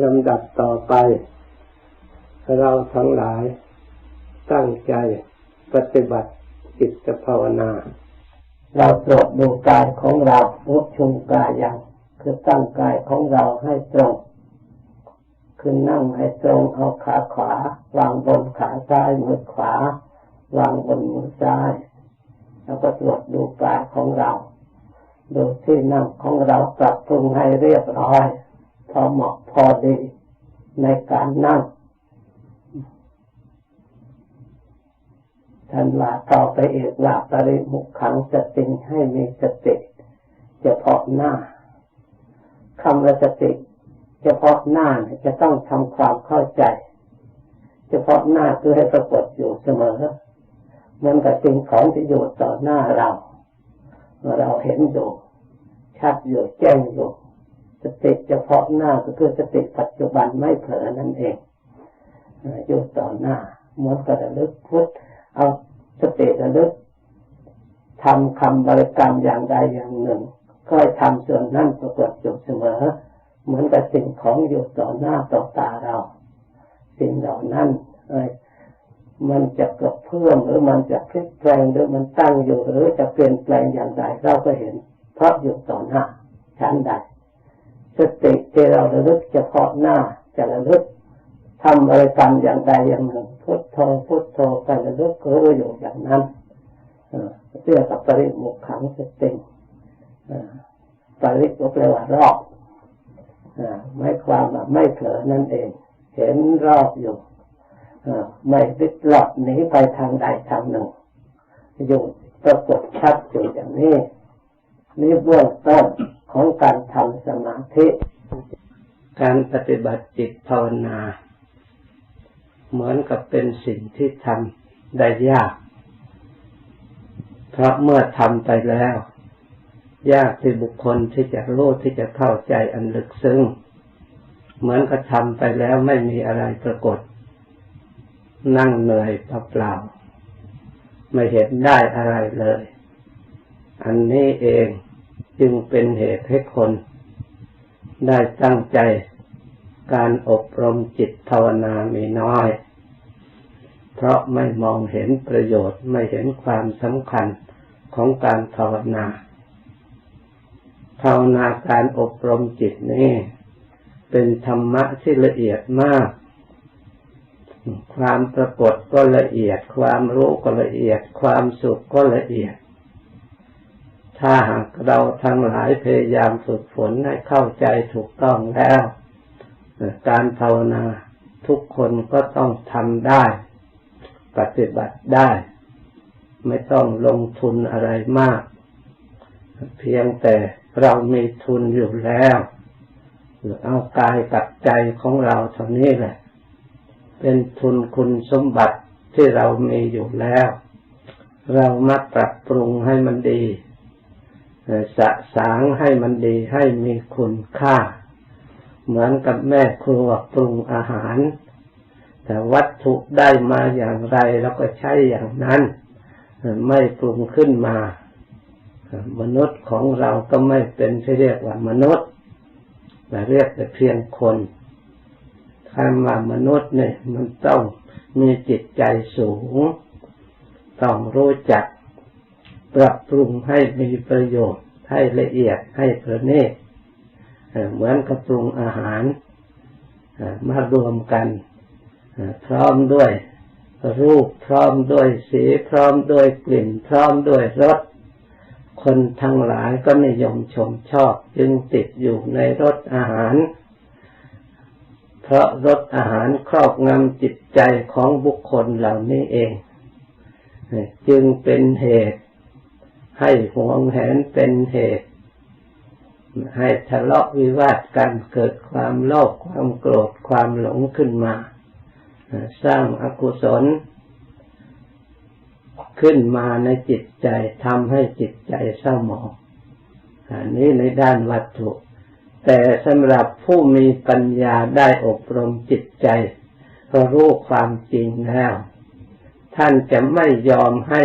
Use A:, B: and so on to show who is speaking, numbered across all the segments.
A: ลำดับต่อไป เราทั้งหลายตั้งใจปฏิบัติจิตภาวนา เราตรวจดูกายของเราวุชุมกายอย่างคือตั้งกายของเราให้ตรงคือนั่งให้ตรงเอาขาขวา วางบนขาซ้ายมือขวา วางบนมือซ้าย แล้วก็ตรวจดูกายของเรา ดูที่นั่งของเราปรับปรุงให้เรียบร้อย พอเหมาะพอดีในการนั่งท่านว่าต่อไปเอกว่าปริมุขขังสติให้มีสติเฉพาะหน้าคำว่าสติเฉพาะหน้าจะต้องทำความเข้าใจ เฉพาะหน้าคือให้ปรากฏอยู่เสมอเหมือนกับสิ่งของที่อยู่ต่อหน้าเรา เราเห็นอยู่ชัดอยู่แจ้งอยู่ สติเฉพาะหน้าก็คือสติปัจจุบันไม่เผลอนั่นเองอยู่ต่อหน้าเหมือนกับระลึกพุทธเอาสติระลึกทำคำบริกรรมอย่างใดอย่างหนึ่ง ก็ให้ทำส่วนนั้นปรากฏอยู่เสมอ เหมือนกับสิ่งของอยู่ต่อหน้าต่อตาเรา สิ่งเหล่านั้นมันจะกระเพื่อมหรือมันจะพลิกแปลงหรือมันตั้งอยู่หรือจะเปลี่ยนแปลงอย่างใดเราก็เห็น เพราะอยู่ต่อหน้าชั้นใด ติที่เราระลึกเฉพาะหน้าจะระลึกทำอะไรกรรมอย่างใดอย่างหนึ่งพุทโธพุทโธไประลึกรู้อยู่อย่างนั้นเรียกกับปริมุขขังสติปริก็แปลว่ารอบไม่ความว่าไม่เผลอนั่นเอง เห็นรอบอยู่ไม่ติดหลอดหนีไปทางใดทางหนึ่งอยู่ปรากฏชัดอยู่อย่างนี้นี่เบื้องต้น ของการทำสมาธิ การปฏิบัติจิตภาวนา เหมือนกับเป็นสิ่งที่ทำได้ยาก เพราะเมื่อทำไปแล้ว ยากที่บุคคลที่จะรู้ที่จะเข้าใจอันลึกซึ้ง เหมือนกับทำไปแล้วไม่มีอะไรปรากฏ นั่งเหนื่อยเปล่าๆไม่เห็นได้อะไรเลย อันนี้เอง จึงเป็นเหตุให้คน ได้ตั้งใจการอบรมจิตภาวนามีน้อย เพราะไม่มองเห็นประโยชน์ไม่เห็นความสำคัญของการภาวนา ภาวนาการอบรมจิตนี้เป็นธรรมะที่ละเอียดมาก ความปรากฏก็ละเอียด ความรู้ก็ละเอียด ความสุขก็ละเอียด ถ้าหากเราทั้งหลายพยายามฝึกฝนให้เข้าใจถูกต้องแล้ว การภาวนาทุกคนก็ต้องทำได้ ปฏิบัติได้ ไม่ต้องลงทุนอะไรมาก เพียงแต่เรามีทุนอยู่แล้วหรือเอากายกับใจของเราเท่านี้แหละ เป็นทุนคุณสมบัติที่เรามีอยู่แล้ว เรามาปรับปรุงให้มันดี สะสางให้มันดีให้มีคุณค่า เหมือนกับแม่ครัวปรุงอาหาร แต่วัตถุได้มาอย่างไรแล้วก็ใช้อย่างนั้น ไม่ปรุงขึ้นมา มนุษย์ของเราก็ไม่เป็นที่เรียกว่ามนุษย์แต่เรียกแต่เพียงคนคำว่ามนุษย์เนี่ยมันต้องมีจิตใจสูง ต้องรู้จัก ปรับปรุงให้มีประโยชน์ ให้ละเอียดให้ประณีตเหมือนกับปรุงอาหารมารวมกันพร้อมด้วยรูปพร้อมด้วยสีพร้อมด้วยกลิ่น พร้อมด้วยรสคนทั้งหลายก็นิยมชมชอบจึงติดอยู่ในรสอาหาร เพราะรสอาหารครอบงำจิตใจของบุคคลเหล่านี้เอง จึงเป็นเหตุ ให้หวงแหนเป็นเหตุ ให้ทะเลาะวิวาทกันเกิดความโลภความโกรธความหลงขึ้นมา สร้างอากุศล ขึ้นมาในจิตใจทำให้จิตใจเศร้าหมองอันนี้ในด้านวัตถุ แต่สำหรับผู้มีปัญญาได้อบรมจิตใจก็รู้ความจริงแล้ว ท่านจะไม่ยอมให้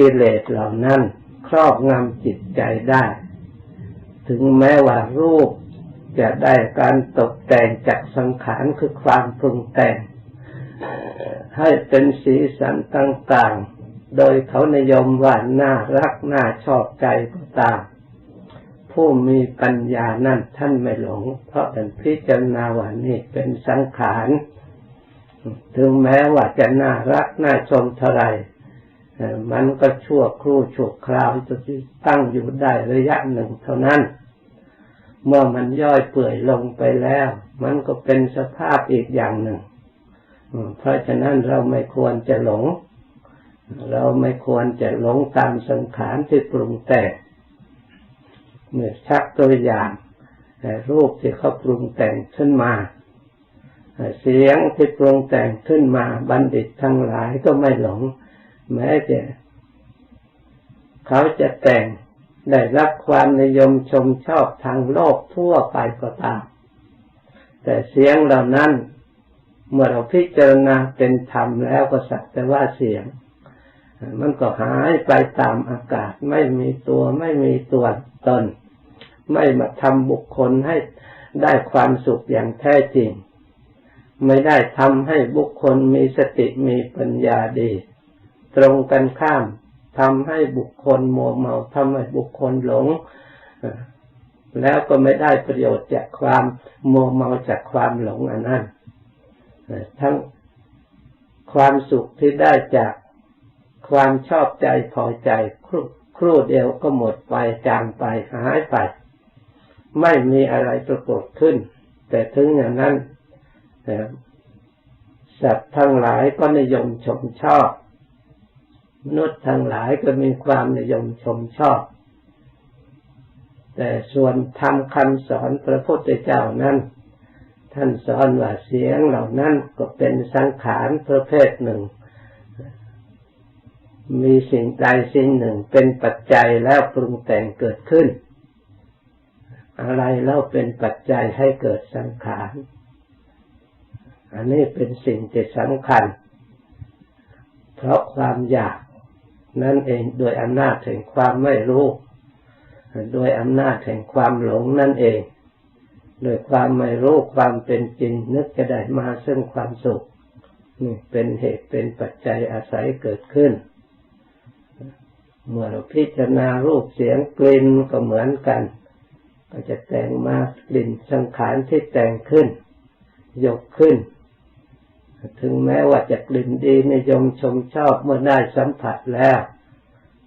A: กิเลสเหล่านั้นครอบงำจิตใจได้ ถึงแม้ว่ารูปจะได้การตกแต่งจากสังขารคือความปรุงแต่ง ให้เป็นสีสันต่างๆ โดยเขานิยมว่าน่ารักน่าชอบใจก็ตาม ผู้มีปัญญานั่นท่านไม่หลง เพราะท่านพิจารณาว่านี่เป็นสังขาร ถึงแม้ว่าจะน่ารักน่าชมเท่าไร มันก็ชั่วครู่ชั่วคราวจะตั้งอยู่ได้ระยะหนึ่งเท่านั้น เมื่อมันย่อยเปื่อยลงไปแล้ว มันก็เป็นสภาพอีกอย่างหนึ่ง เพราะฉะนั้นเราไม่ควรจะหลง เราไม่ควรจะหลงตามสังขารที่ปรุงแต่งเมื่อชักตัวอย่างรูปที่เขาปรุงแต่งขึ้นมาเสียงที่ปรุงแต่งขึ้นมาบัณฑิตทั้งหลายก็ไม่หลง แม้จะเขาจะแต่งได้รับความนิยมชมชอบทางโลกทั่วไปก็ตาม แต่เสียงเหล่านั้น เมื่อเราพิจารณาเป็นธรรมแล้วก็สักแต่ว่าเสียง มันก็หายไปตามอากาศ ไม่มีตัวไม่มีตัวตน ไม่มาทำบุคคลให้ได้ความสุขอย่างแท้จริง ไม่ได้ทำให้บุคคลมีสติมีปัญญาดี ตรงกันข้ามทำให้บุคคลมัวเมาทำให้บุคคลหลง แล้วก็ไม่ได้ประโยชน์จากความมัวเมาจากความหลงอันนั้นทั้งความสุขที่ได้จากความชอบใจพอใจครู่ครู่เดียวก็หมดไปจางไปหายไป ไม่มีอะไรปรากฏขึ้น แต่ถึงอย่างนั้นสัตว์ทั้งหลายก็นิยมชมชอบ มนุษย์ทั้งหลายก็มีความนิยมชมชอบ แต่ส่วนทำคำสอนพระพุทธเจ้านั้น ท่านสอนว่าเสียงเหล่านั้นก็เป็นสังขารประเภทหนึ่ง มีสิ่งใดสิ่งหนึ่งเป็นปัจจัยแล้วปรุงแต่งเกิดขึ้น อะไรแล้วเป็นปัจจัยให้เกิดสังขารอันนี้เป็นสิ่งที่สำคัญ เพราะความอยาก นั่นเองโดยอำนาจแห่งความไม่รู้ โดยอำนาจแห่งความหลงนั่นเอง โดยความไม่รู้ความเป็นจริง นึกจะได้มาซึ่งความสุขนี่เป็นเหตุเป็นปัจจัยอาศัยเกิดขึ้น เมื่อเราพิจารณารูปเสียงกลิ่นก็เหมือนกัน ก็จะแต่งมากลิ่นสังขารที่แต่งขึ้น ยกขึ้น ถึงแม้ว่าจะกลิ่นดีนิยมชมชอบเมื่อได้สัมผัสแล้ว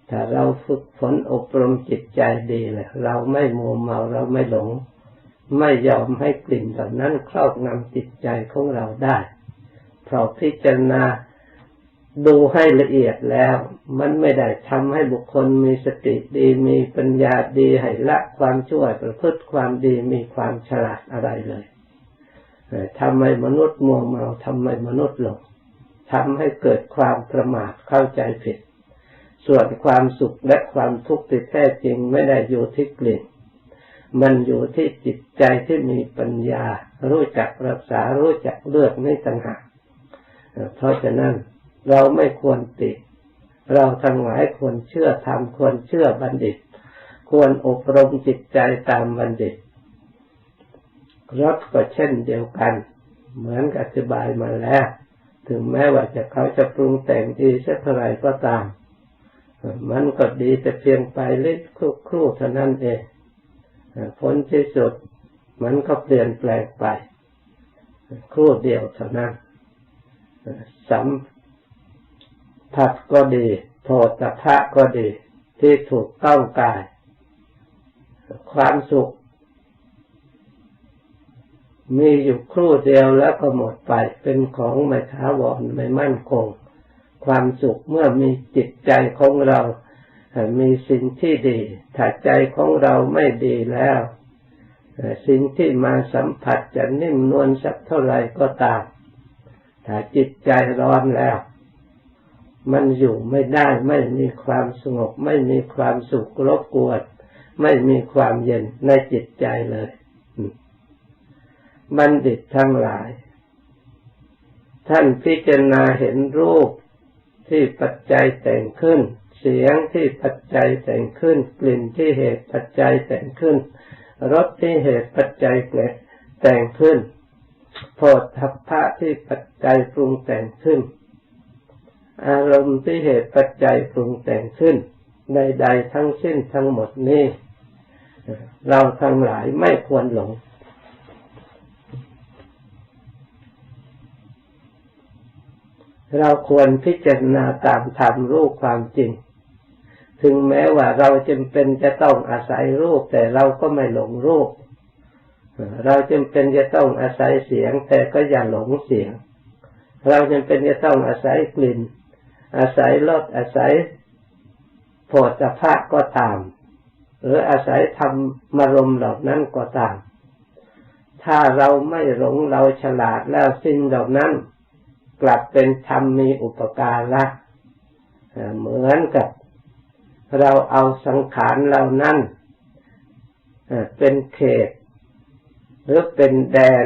A: ถ้าเราฝึกฝนอบรมจิตใจดีเลยเราไม่มัวเมาเราไม่หลง ไม่ยอมให้กลิ่นเหล่านั้นครอบงำจิตใจของเราได้ เพราะพิจารณาดูให้ละเอียดแล้ว มันไม่ได้ทำให้บุคคลมีสติดีมีปัญญาดีให้ละความชั่วประพฤติความดีมีความฉลาดอะไรเลย ทำให้มนุษย์มัวเมาทำให้มนุษย์หลงทำให้เกิดความประมาทเข้าใจผิด ส่วนความสุขและความทุกข์ที่แท้จริงไม่ได้อยู่ที่กลิ่น มันอยู่ที่จิตใจที่มีปัญญา รู้จักรักษารู้จักเลือกไม่ต่างหากเพราะฉะนั้นเราไม่ควรติดเราทั้งหลายควรเชื่อธรรมควรเชื่อบัณฑิต ควรอบรมจิตใจตามบัณฑิต รถก็เช่นเดียวกัน เหมือนอธิบายมาแล้ว ถึงแม้ว่าจะเขาจะปรุงแต่งดีสักเท่าไรก็ตาม มันก็ดีแต่เพียงไปเล็กครู่เท่านั้นเองผลที่สุดมันก็เปลี่ยนแปลงไป ครู่เดียวเท่านั้นสัมผัสก็ดีโทตทะก็ดี ที่ถูกต้องกาย ความสุข มีอยู่ครู่เดียวแล้วก็หมดไป เป็นของไม่ท้าวรไม่มั่นคง ความสุขเมื่อมีจิตใจของเรา มีสิ่งที่ดี ถ้าใจของเราไม่ดีแล้ว สิ่งที่มาสัมผัสจะนิ่มนวลสักเท่าไหร่ก็ตาม ถ้าจิตใจร้อนแล้ว มันอยู่ไม่ได้ไม่มีความสงบ ไม่มีความสุขรบกวน ไม่มีความเย็นในจิตใจเลย บัณฑิตทั้งหลาย ท่านพิจารณาเห็นรูปที่ปัจจัยแต่งขึ้น เสียงที่ปัจจัยแต่งขึ้น กลิ่นที่เหตุปัจจัยแต่งขึ้น รสที่เหตุปัจจัยแต่งขึ้นโพธพะที่ปัจจัยปรุงแต่งขึ้น อารมณ์ที่เหตุปัจจัยปรุงแต่งขึ้น ใดๆทั้งสิ้นทั้งหมดนี้ เราทั้งหลายไม่ควรหลง เราควรพิจารณาตามธรรมรูปความจริง ถึงแม้ว่าเราจำเป็นจะต้องอาศัยรูป แต่เราก็ไม่หลงรูป เราจำเป็นจะต้องอาศัยเสียง แต่ก็อย่าหลงเสียง เราจำเป็นจะต้องอาศัยกลิ่น อาศัยรสอาศัยโผฏฐะก็ตาม หรืออาศัยธรรมารมเหล่านั้นก็ตาม ถ้าเราไม่หลงเราฉลาดแล้วสิ่งเหล่านั้น กลับเป็นธรรมมีอุปการะเหมือนกับเราเอาสังขารเหล่านั้นเป็นเขต หรือเป็นแดน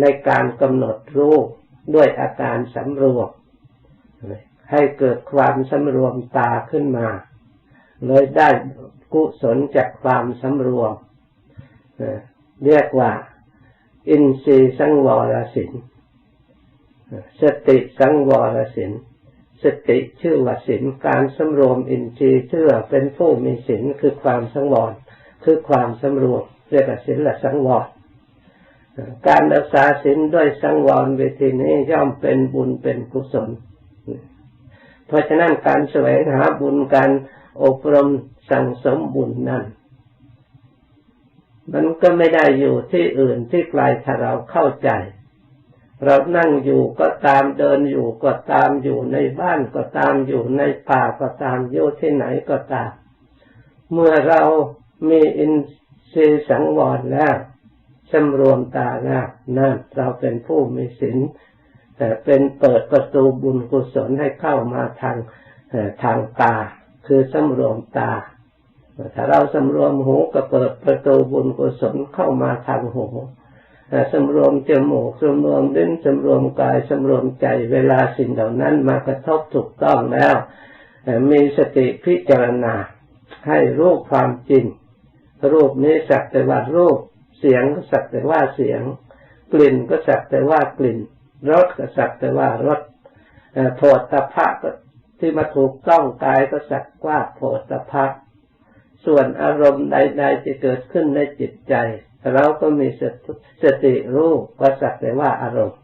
A: ในการกำหนดรูปด้วยอาการสำรวมให้เกิดความสำรวมตาขึ้นมา เลยได้กุศลจากความสำรวมเรียกว่า อินทรีย์สังวรสิน สติสังวรสินสติชื่อว่าสินการสำรวมอินทรีย์เชื่อเป็นผู้มีสินคือความสังวรคือความสำรวมเรียกว่าสินละสังวรการรักษาสินด้วยสังวรเวทีนี้ย่อมเป็นบุญเป็นกุศล เพราะฉะนั้นการแสวงหาบุญการอบรมสั่งสมบุญนั้นมันก็ไม่ได้อยู่ที่อื่นที่ไกลถ้าเราเข้าใจ เรานั่งอยู่ก็ตามเดินอยู่ก็ตามอยู่ในบ้านก็ตามอยู่ในป่าก็ตามอยู่ที่ไหนก็ตาม เมื่อเรามีอินทรีย์สังวรแล้วสำรวมตาแล้วนั่นเราเป็นผู้มีศีลแต่เป็นเปิดประตูบุญกุศลให้เข้ามาทางทางตา คือสำรวมตาถ้าเราสำรวมหูก็เปิดประตูบุญกุศลเข้ามาทางหู สำรวมจมูกสำรวมลิ้นสำรวมกายสำรวมใจ เวลาสิ่งเหล่านั้นมากระทบถูกต้องแล้ว มีสติพิจารณาให้รูปความจริง รูปนี้สักแต่ว่ารูป เสียงก็สักแต่ว่าเสียง กลิ่นก็สักแต่ว่ากลิ่น รสก็สักแต่ว่ารสโผฏฐัพพะที่มาถูกต้องกายก็สักว่าโผฏฐัพพะส่วนอารมณ์ใด ๆ จะเกิดขึ้นในจิตใจ เราก็มีสติรู้ก็สักแต่ว่าอารมณ์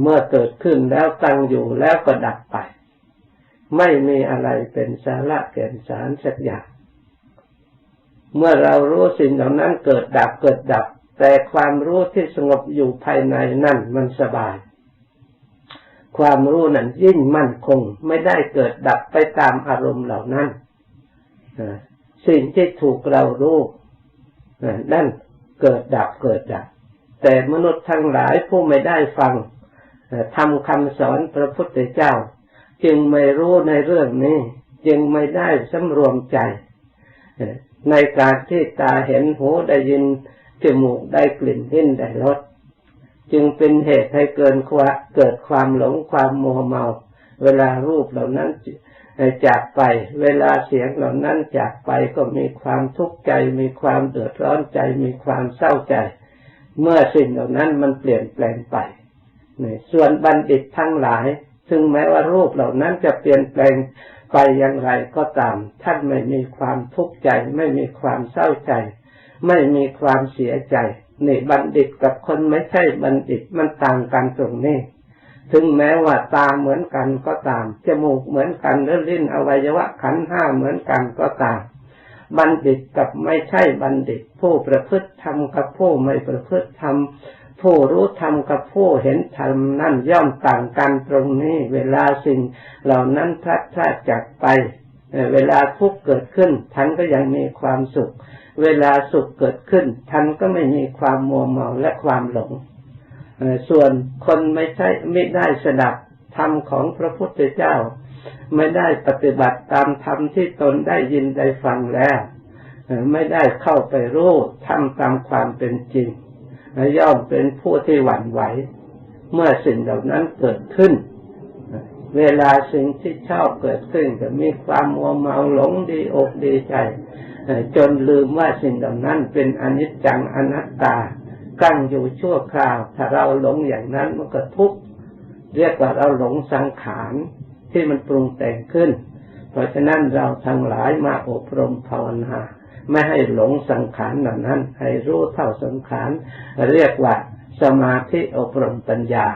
A: เมื่อเกิดขึ้นแล้วตั้งอยู่แล้วก็ดับไป ไม่มีอะไรเป็นสาระแก่นสารสักอย่างเมื่อเรารู้สิ่งเหล่านั้นเกิดดับเกิดดับ แต่ความรู้ที่สงบอยู่ภายในนั่นมันสบาย ความรู้นั้นยิ่งมั่นคงไม่ได้เกิดดับไปตามอารมณ์เหล่านั้นสิ่งที่ถูกเรารู้ นั่นเกิดดับเกิดดับ แต่มนุษย์ทั้งหลายผู้ไม่ได้ฟังทำคำสอนพระพุทธเจ้า จึงไม่รู้ในเรื่องนี้ จึงไม่ได้สำรวมใจ ในการที่ตาเห็นหูได้ยินจมูกได้กลิ่นลิ้นได้รสจึงเป็นเหตุให้เกินเกิดความหลงความโมเมา เวลารูปเหล่านั้นจากไป เวลาเสียงเหล่านั้นจากไปก็มีความทุกข์ใจ มีความเดือดร้อนใจ มีความเศร้าใจ เมื่อสิ่งเหล่านั้นมันเปลี่ยนแปลงไปส่วนบัณฑิตทั้งหลาย ซึ่งแม้ว่ารูปเหล่านั้นจะเปลี่ยนแปลงไปอย่างไรก็ตาม ท่านไม่มีความทุกข์ใจ ไม่มีความเศร้าใจ ไม่มีความเสียใจนี่บัณฑิตกับคนไม่ใช่บัณฑิตมันต่างกันตรงนี้ ถึงแม้ว่าตาเหมือนกันก็ตาม จมูกเหมือนกันหรือลิ้นอวัยวะขันห้าเหมือนกันก็ตาม บัณฑิตกับไม่ใช่บัณฑิต ผู้ประพฤติธรรมกับผู้ไม่ประพฤติธรรมผู้รู้ธรรมกับผู้เห็นธรรมนั่นย่อมต่างกันตรงนี้ เวลาสิ่งเหล่านั้นพลัดพรากจากไป เวลาทุกข์เกิดขึ้นท่านก็ยังมีความสุข เวลาสุขเกิดขึ้นท่านก็ไม่มีความมัวเมาและความหลง ส่วนคนไม่ใช่ไม่ได้สดับธรรมของพระพุทธเจ้า ไม่ได้ปฏิบัติตามธรรมที่ตนได้ยินได้ฟังแล้วไม่ได้เข้าไปรู้ทำตามความเป็นจริงย่อมเป็นผู้ที่หวั่นไหว เมื่อสิ่งเหล่านั้นเกิดขึ้น เวลาสิ่งที่ชอบเกิดขึ้นก็มีความมัวเมาหลงดีอกดีใจ จนลืมว่าสิ่งเหล่านั้นเป็นอนิจจังอนัตตา กั้งอยู่ชั่วคราว ถ้าเราหลงอย่างนั้นมันก็ทุกข์เรียกว่าเราหลงสังขารที่มันปรุงแต่งขึ้น เพราะฉะนั้นเราทั้งหลายมาอบรมภาวนาไม่ให้หลงสังขารเหล่านั้น ให้รู้เท่าสังขารเรียกว่าสมาธิอบรมปัญญา